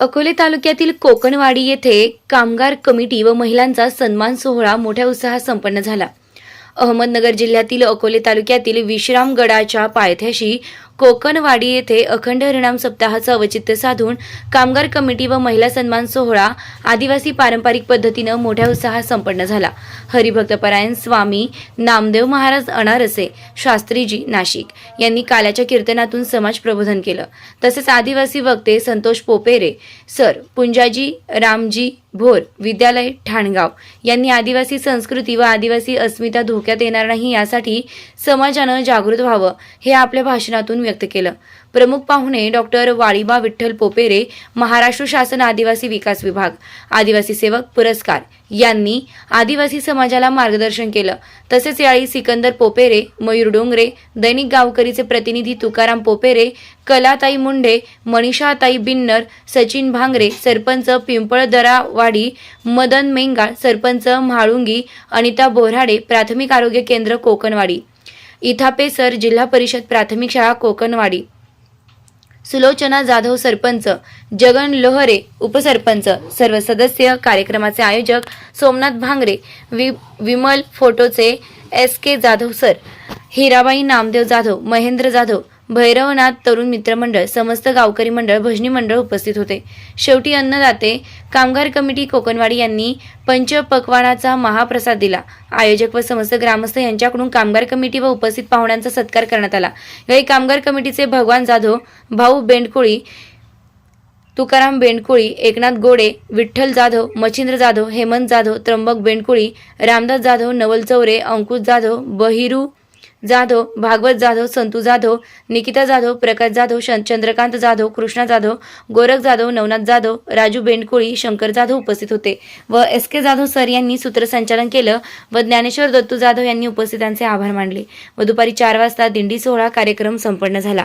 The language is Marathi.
अकोले तालुक्यातील कोकणवाडी येथे कामगार कमिटी व महिलांचा सन्मान सोहळा मोठ्या उत्साहात संपन्न झाला. अहमदनगर जिल्ह्यातील अकोले तालुक्यातील विश्रामगडाच्या पायथ्याशी कोकणवाडी येथे अखंड हरिणाम सप्ताहाचं औचित्य साधून कामगार कमिटी व महिला सन्मान सोहळा आदिवासी पारंपरिक पद्धतीनं मोठ्या उत्साहात संपन्न झाला. हरिभक्तपरायण स्वामी नामदेव महाराज अनारसे शास्त्रीजी नाशिक यांनी काल्याच्या कीर्तनातून समाज प्रबोधन केलं. तसेच आदिवासी वक्ते संतोष पोपेरे सर पुंजाजी रामजी भोर विद्यालय ठाणगाव यांनी आदिवासी संस्कृती व आदिवासी अस्मिता धोक्यात येणार नाही यासाठी समाजानं जागृत व्हावं हे आपल्या भाषणातून व्यक्त केलं. प्रमुख पाहुणे डॉक्टर वाळीबा विठ्ठल पोपेरे महाराष्ट्र शासन आदिवासी विकास विभाग आदिवासी सेवक पुरस्कार यांनी आदिवासी समाजाला मार्गदर्शन केलं. तसेच यावेळी सिकंदर पोपेरे मयूर डोंगरे दैनिक गावकरीचे प्रतिनिधी तुकाराम पोपेरे कलाताई मुंडे मनीषाताई बिन्नर सचिन भांगरे सरपंच पिंपळदरावाडी मदन मेंगाळ सरपंच म्हाळुंगी अनिता बोराडे प्राथमिक आरोग्य केंद्र कोकणवाडी. इथापे सर जिल्हा परिषद प्राथमिक शाळा कोकणवाडी. सुलोचना जाधव सरपंच जगन लोहरे उपसरपंच सर्व सदस्य कार्यक्रमाचे आयोजक सोमनाथ भांगरे वि विमल फोटोचे S K Jadhav sir Hirabai Namdev Jadhav Mahendra Jadhav Bhairavnath तरुण मित्रमंडळ समस्त गावकरी मंडळ भजनी मंडळ उपस्थित होते. शेवटी अन्नदाते कामगार कमिटी कोकणवाडी यांनी पंचपक्वानाचा महाप्रसाद दिला. आयोजक व समस्त ग्रामस्थ यांच्याकडून कामगार कमिटी व उपस्थित पाहुण्यांचा सत्कार करण्यात आला. यावेळी कामगार कमिटीचे भगवान जाधव भाऊ बेंडकोळी तुकाराम बेंडकोळी एकनाथ गोडे विठ्ठल जाधव मच्छिंद्र जाधव हेमंत जाधव त्र्यंबक बेंडकोळी रामदास जाधव नवल चौरे अंकुश जाधव बहिरू जाधव भागवत जाधव संतू जाधव निकिता जाधव प्रकाश जाधव चंद्रकांत जाधव कृष्णा जाधव गोरख जाधव नवनाथ जाधव राजू बेंडकोळी शंकर जाधव उपस्थित होते व एस के जाधव सर यांनी सूत्रसंचालन केलं व ज्ञानेश्वर दत्तू जाधव यांनी उपस्थितांचे आभार मानले व दुपारी चार वाजता दिंडी सोहळा कार्यक्रम संपन्न झाला.